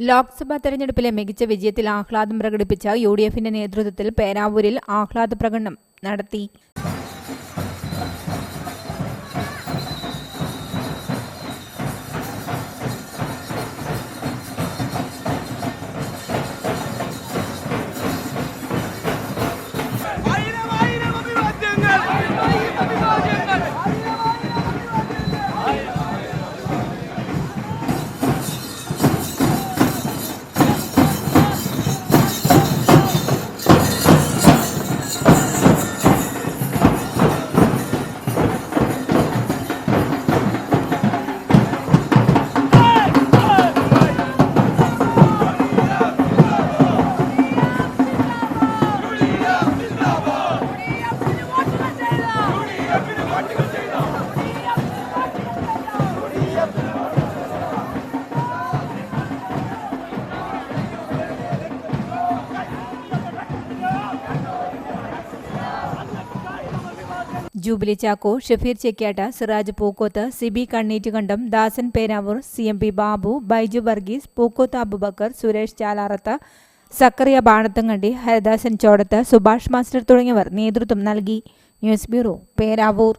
ലോക്സഭാ തെരഞ്ഞെടുപ്പിലെ മികച്ച വിജയത്തിൽ ആഹ്ലാദം പ്രകടിപ്പിച്ച യു ഡി എഫിന്റെ നേതൃത്വത്തിൽ പേരാവൂരിൽ ആഹ്ലാദ പ്രകടനം നടത്തി. Jubilee Chacko Shafeer Chekyatta Siraj Pookkoth Siby Kanneettukandam Dasan Peravoor C M P Babu Baiju Varghese Pookkoth Abubakar Suresh Chalarath Zakariya Banathankandi Haridasan Chodath Subhash master തുടങ്ങിയവർ നേതൃത്വം നൽകി. News bureau Peravoor.